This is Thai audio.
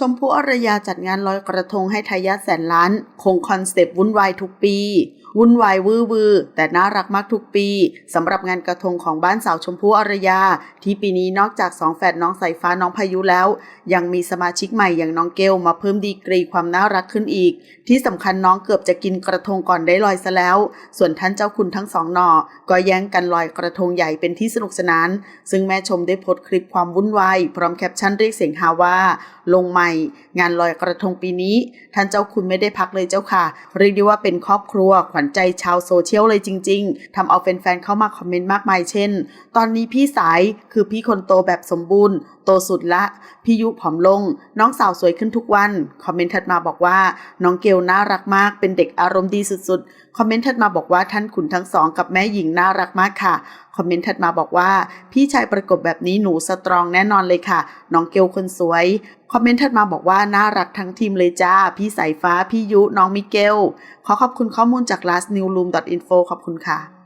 ชมพู่อรยาจัดงานลอยกระทงให้ทายาทแสนล้าน คงคอนเซปต์วุ่นวายทุกปี วุ่นวายวื้อวือแต่น่ารักมากทุกปีสำหรับงานกระทงของบ้านสาวชมพู่อรยา ที่ปีนี้นอกจากสองแฝดน้องสายฟ้าน้องพายุแล้ว ยังมีสมาชิกใหม่อย่างน้องเกลมาเพิ่มดีกรีความน่ารักขึ้นอีก ที่สำคัญน้องเกือบจะกินกระทงก่อนได้ลอยซะแล้ว ส่วนท่านเจ้าคุณทั้งสองหน่อ ก็แย่งกันลอยกระทงใหญ่เป็นที่สนุกสนาน ซึ่งแม่ชมได้โพสต์คลิปความวุ่นวายพร้อมแคปชั่นเรียกเสียงฮาว่า ลงใหม่งานลอยกระทงปีนี้ ท่านเจ้าคุณไม่ได้พักเลยเจ้าค่ะ เรียกได้ว่าเป็นครอบครัว ขวัญใจชาวโซเชียลเลยจริง ๆทำเอาแฟนๆเข้ามาคอมเมนต์มากมายเช่น ตอนนี้พี่สายคือพี่คนโตแบบสมบูรณ์ สุดละ พี่ยุผอมลง น้องสาวสวยขึ้นทุกวัน คอมเมนต์ถัดมาบอกว่า น้องเกลน่ารักมาก เป็นเด็กอารมณ์ดีสุดๆ คอมเมนต์ถัดมาบอกว่าท่านขุนทั้งสองกับแม่หญิงน่ารักมากค่ะ คอมเมนต์ถัดมาบอกว่า พี่ชายประกบแบบนี้หนูสตรองแน่นอนเลยค่ะ น้องเกลคนสวย คอมเมนต์ถัดมาบอกว่าน่ารักทั้งทีมเลยจ้า พี่สายฟ้า พี่ยุ น้องมิเกล ขอขอบคุณข้อมูลจาก lastnewroom.info ขอบคุณค่ะ